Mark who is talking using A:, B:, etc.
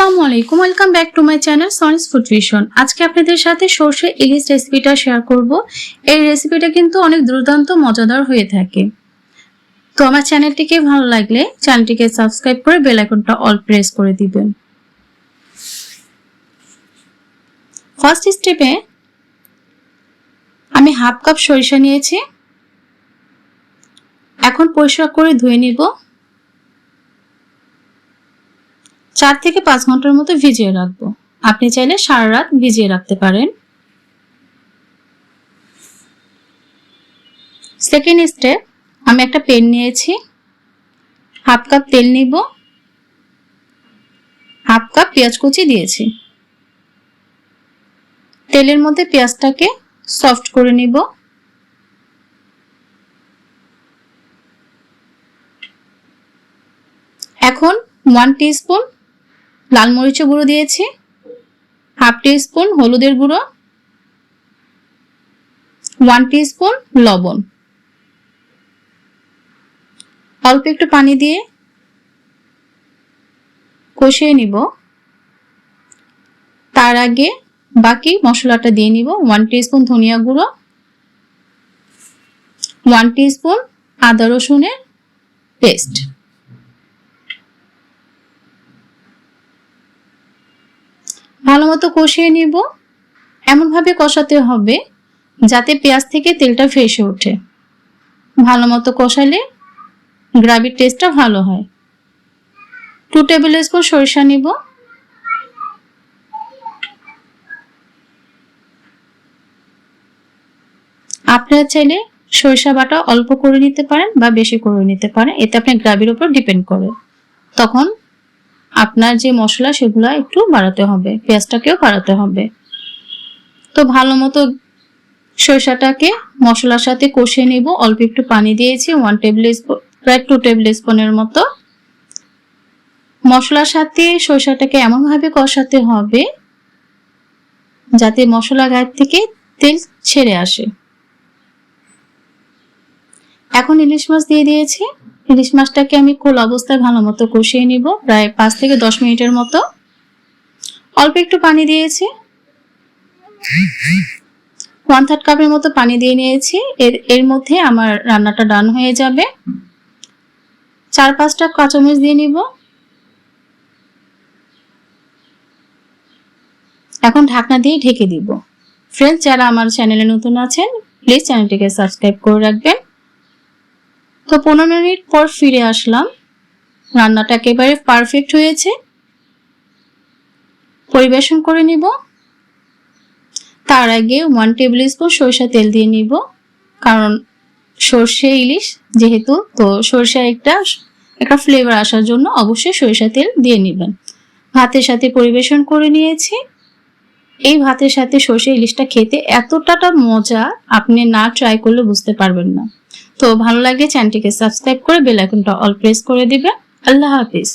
A: আসসালামু আলাইকুম welcome back to my channel Soni's food vision আজকে আপনাদের সাথে সর্ষে ইলিশ রেসিপিটা শেয়ার করব। এই রেসিপিটা কিন্তু অনেক দুর্দান্ত, মজাদার হয়ে থাকে। তো আমার চ্যানেলটিকে ভালো লাগলে চ্যানেলটিকে সাবস্ক্রাইব করে বেল আইকনটা অল প্রেস করে দিবেন। ফার্স্ট স্টেপে আমি হাফ কাপ সরিষা নিয়েছি। এখন পরিষ্কার করে ধুয়ে নিব। চার থেকে পাঁচ ঘণ্টার মতো ভিজিয়ে রাখব। আপনি চাইলে সারা রাত ভিজিয়ে রাখতে পারেন। সেকেন্ড স্টেপ আমি একটা পেন নিয়েছি। হাফ কাপ তেল নিব। হাফ কাপ পেঁয়াজ কুচি দিয়েছি। তেলের মধ্যে পেঁয়াজটাকে সফট করে নিব। এখন ওয়ান টিস্পুন লাল মরিচের গুঁড়ো দিয়েছি। হাফ স্পুন হলুদের গুঁড়ো। ওয়ান স্পুন লবণ। অল্প একটু পানি দিয়ে কষিয়ে নিব। তার আগে বাকি মশলাটা দিয়ে নিব। ওয়ান স্পুন ধনিয়া গুঁড়ো। ওয়ান স্পুন আদা রসুনের পেস্ট। ভালো মতো কষিয়ে নিব। এমনভাবে কষাতে হবে যাতে পেঁয়াজ থেকে তেলটা ফেসে ওঠে। ভালো মতো কষালে গ্রাভির টেস্টটা ভালো হয়। টু টেবিল স্পুন সরিষা নিব। আপনারা চাইলে সরিষা বাটা অল্প করে নিতে পারেন বা বেশি করে নিতে পারেন। এতে আপনার গ্রাভির উপর ডিপেন্ড করে। তখন আপনার যে মশলা সেগুলো একটু বাড়াতে হবে, পেঁয়াজটাকেও বাড়াতে হবে। তো ভালো মতো সরষাটাকে মশলার সাথে কষিয়ে নেব। অল্প একটু পানি দিয়েছি ওয়ান টেবিল স্পুন প্রায় টু টেবিল স্পুনের মতো। মশলার সাথে সরিষাটাকে এমনভাবে কষাতে হবে, যাতে মশলা গায়ের থেকে তেল ছেড়ে আসে। এখন ইলিশ মাছ দিয়ে দিয়েছি। ইলিশ মাছটাকে আমি খোল অবস্থায় ভালো মতো কষিয়ে নিব, প্রায় পাঁচ থেকে দশ মিনিটের মতো। অল্প একটু পানি দিয়েছি। ওয়ান থার্ড কাপের মতো পানি দিয়ে নিয়েছি। এর এর মধ্যে আমার রান্নাটা ডান হয়ে যাবে। চার পাঁচটা কাঁচামরিচ দিয়ে নিব। এখন ঢাকনা দিয়ে ঢেকে দিব। ফ্রেন্ডস যারা আমার চ্যানেলে নতুন আছেন প্লিজ চ্যানেলটিকে সাবস্ক্রাইব করে রাখবেন। তো পনেরো মিনিট পর ফিরে আসলাম। রান্নাটা একেবারে পারফেক্ট হয়েছে। পরিবেশন করে নিব। তার আগে ওয়ান টেবিল স্পুন সরষা তেল দিয়ে নিব। কারণ সর্ষে ইলিশ যেহেতু, তো সরষে একটা একটা ফ্লেভার আসার জন্য অবশ্যই সরিষা তেল দিয়ে নেবেন। ভাতের সাথে পরিবেশন করে নিয়েছি। এই ভাতের সাথে সর্ষে ইলিশটা খেতে এতটা মজা, আপনি না ট্রাই করলে বুঝতে পারবেন না। তো ভালো লাগলে চ্যানেলটিকে সাবস্ক্রাইব করে বেল আইকনটা অল প্রেস করে দিবে। আল্লাহ হাফিজ।